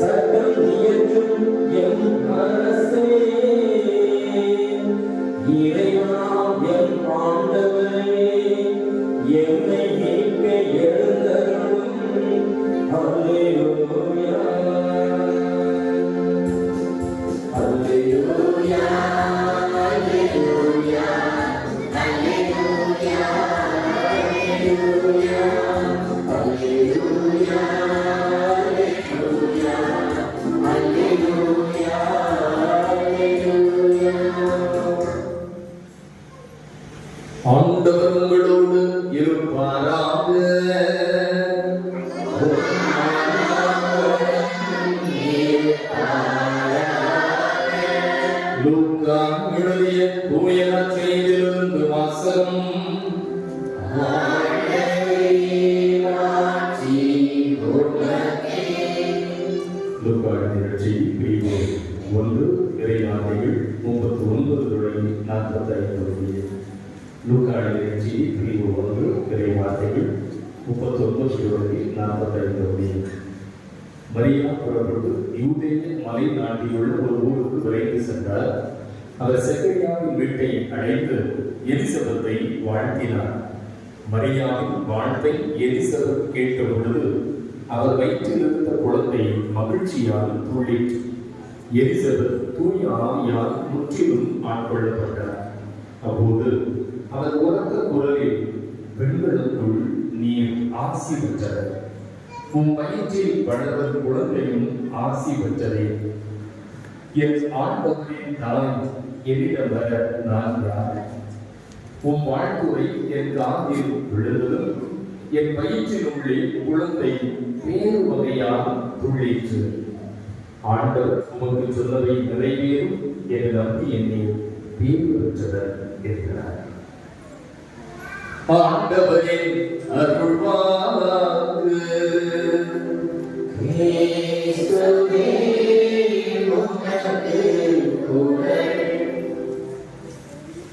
சட்டம் இயற்றும் உங்களோடு இருப்பாராக? எழுதிய தூய நற்செய்திலிருந்து வாசகம். ஒன்று இறை நாடுகள் முப்பத்தி ஒன்பது லூக்கா எழுதிய பிரிவு ஒன்று இறைவாதைகள் முப்பத்தி ஒன்பது தொடங்கி நாற்பத்தைந்து மரியா புறப்பட்டு யூதேய மலை நாட்டிலுள்ள ஒரு ஊருக்கு விரைந்து சென்றார் அவர் செக்கரியாவின் வீட்டை அழைத்து எலிசபத்தை வாழ்த்தினார் மரியாவின் வாழ்த்தை எலிசபெத் கேட்ட பொழுது அவர் வயிற்றில் இருந்த குழந்தை மகிழ்ச்சியால் துள்ளிற்று எலிசபெத் தூய ஆவியால் முற்றிலும் ஆட்கொள்ளப்பட்டார் அப்போது ஆசி பெற்றது உன் வயிற்றில் வளர்வது குழந்தையும் ஆசி பெற்றதே. என் ஆண்டவரின் தாய் என்னிடம் வர நான் யார்? உன் வாழ்த்துறை என் காதில் விழுந்ததும் என் வயிற்றில் உள்ளே குழந்தை வேறு வகையாக துள்ளிற்று. ஆண்டவர் உமக்கு சொன்னதை நிறைவேறும் என் நம்பி என்னை பேறு பெற்றவர் என்கிறார். ஆண்டவரே அருள்வாரா